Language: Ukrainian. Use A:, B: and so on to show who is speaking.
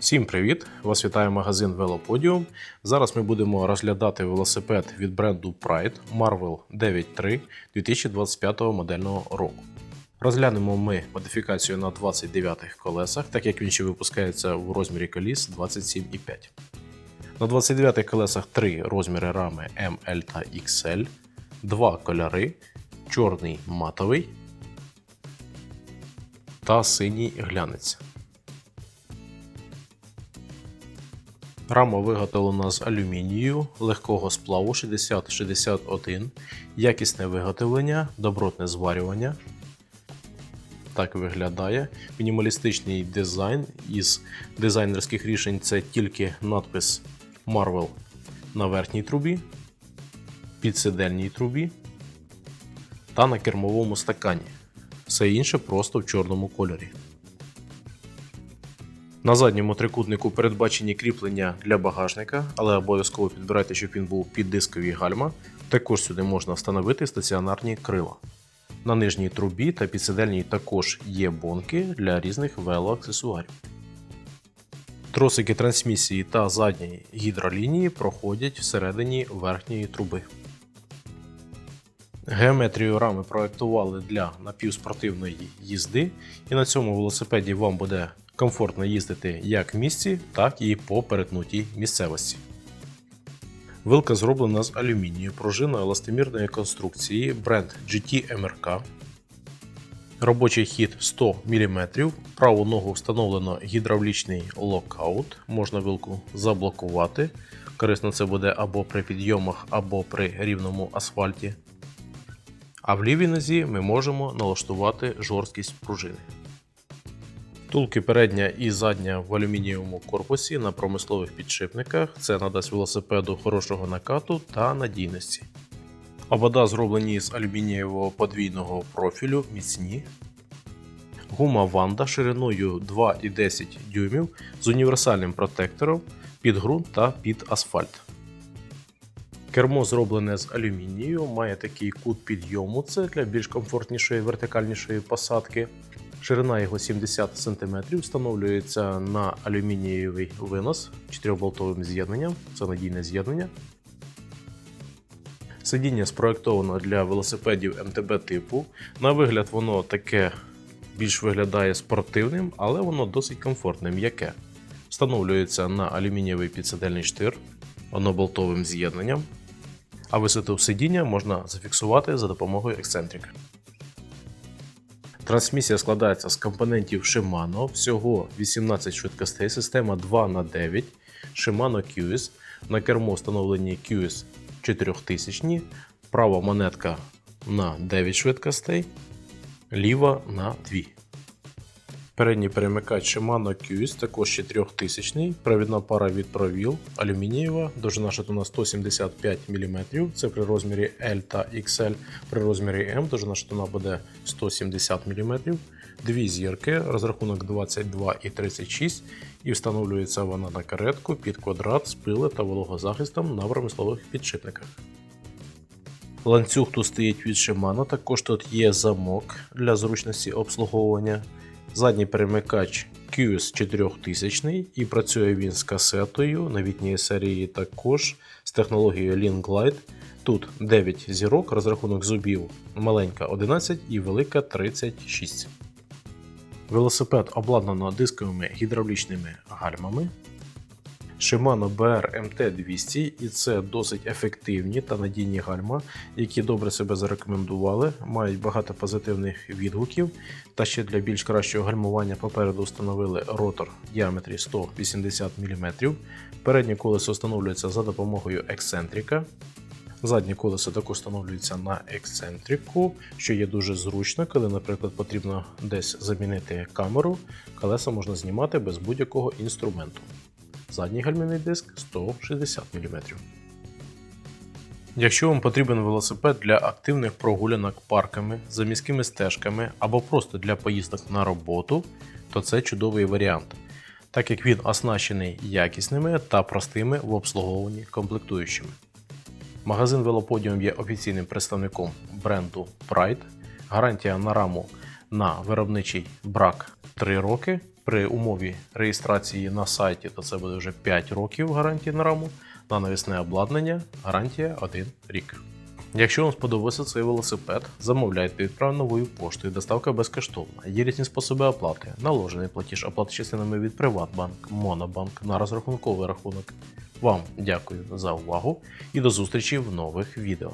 A: Всім привіт! Вас вітає магазин Velopodium. Зараз ми будемо розглядати велосипед від бренду Pride Marvel 9.3 2025 модельного року. Розглянемо ми модифікацію на 29-х колесах, так як він ще випускається в розмірі коліс 27,5. На 29-х колесах три розміри рами M, L та XL, два кольори, чорний матовий та синій глянець. Рама виготовлена з алюмінію, легкого сплаву 6061, якісне виготовлення, добротне зварювання. Так виглядає. Мінімалістичний дизайн із дизайнерських рішень це тільки надпис Marvel на верхній трубі, підсидельній трубі та на кермовому стакані. Все інше просто в чорному кольорі. На задньому трикутнику передбачені кріплення для багажника, але обов'язково підбирайте, щоб він був під дискові гальма. Також сюди можна встановити стаціонарні крила. На нижній трубі та підсидельній також є бонки для різних велоаксесуарів. Тросики трансмісії та задньої гідролінії проходять всередині верхньої труби. Геометрію рами проектували для напівспортивної їзди, і на цьому велосипеді вам буде комфортно їздити як в місті, так і по перетнутій місцевості. Вилка зроблена з алюмінію пружинно еластомірної конструкції бренд GT MRK. Робочий хід 100 мм. Праву ногу встановлено гідравлічний локаут. Можна вилку заблокувати. Корисно це буде або при підйомах, або при рівному асфальті. А в лівій нозі ми можемо налаштувати жорсткість пружини. Втулки передня і задня в алюмінієвому корпусі на промислових підшипниках. Це надасть велосипеду хорошого накату та надійності. Обода зроблені з алюмінієвого подвійного профілю, міцні. Гума Ванда шириною 2,10 дюймів з універсальним протектором під ґрунт та під асфальт. Кермо зроблене з алюмінію, має такий кут підйому, це для більш комфортнішої вертикальнішої посадки. Ширина його 70 см, встановлюється на алюмінієвий винос 4-болтовим з'єднанням, це надійне з'єднання. Сидіння спроєктовано для велосипедів МТБ типу. На вигляд, воно таке більш виглядає спортивним, але воно досить комфортне, м'яке. Встановлюється на алюмінієвий підсидельний штир одноболтовим з'єднанням, а висоту сидіння можна зафіксувати за допомогою ексцентрика. Трансмісія складається з компонентів Shimano, всього 18 швидкостей, система 2х9, Shimano QS. На кермо встановлені QS 4000, права монетка на 9 швидкостей, ліва на 2. Передній перемикач Shimano QS також 4000, провідна пара від провіл, алюмінієва, довжина шатуна 175 мм, це при розмірі L та XL, при розмірі M довжина шатуна буде 170 мм, дві зірки, розрахунок 22 і 36 і встановлюється вона на каретку під квадрат з пили та вологозахистом на промислових підшипниках. Ланцюг тут стоїть від Shimano, також тут є замок для зручності обслуговування. Задній перемикач QS 4000 і працює він з касетою новітньої серії також з технологією Link Glide. Тут 9 зірок, розрахунок зубів маленька 11 і велика 36. Велосипед обладнано дисковими гідравлічними гальмами. Shimano BR MT200 і це досить ефективні та надійні гальма, які добре себе зарекомендували, мають багато позитивних відгуків. Та ще для більш кращого гальмування попереду встановили ротор в діаметрі 180 мм. Переднє колесо встановлюється за допомогою ексцентрика. Заднє колесо також встановлюється на ексцентрику, що є дуже зручно, коли, наприклад, потрібно десь замінити камеру, колеса можна знімати без будь-якого інструменту. Задній гальмівний диск 160 мм. Якщо вам потрібен велосипед для активних прогулянок парками, за міськими стежками або просто для поїздок на роботу, то це чудовий варіант, так як він оснащений якісними та простими в обслуговуванні комплектуючими. Магазин Велоподіум є офіційним представником бренду Pride. Гарантія на раму на виробничий брак 3 роки. При умові реєстрації на сайті, то це буде вже 5 років гарантії на раму. На навісне обладнання гарантія 1 рік. Якщо вам сподобався цей велосипед, замовляйте відправ новою поштою, доставка безкоштовна. Є різні способи оплати, наложений платіж, оплата частинами від Приватбанк, Монобанк на розрахунковий рахунок. Вам дякую за увагу і до зустрічі в нових відео.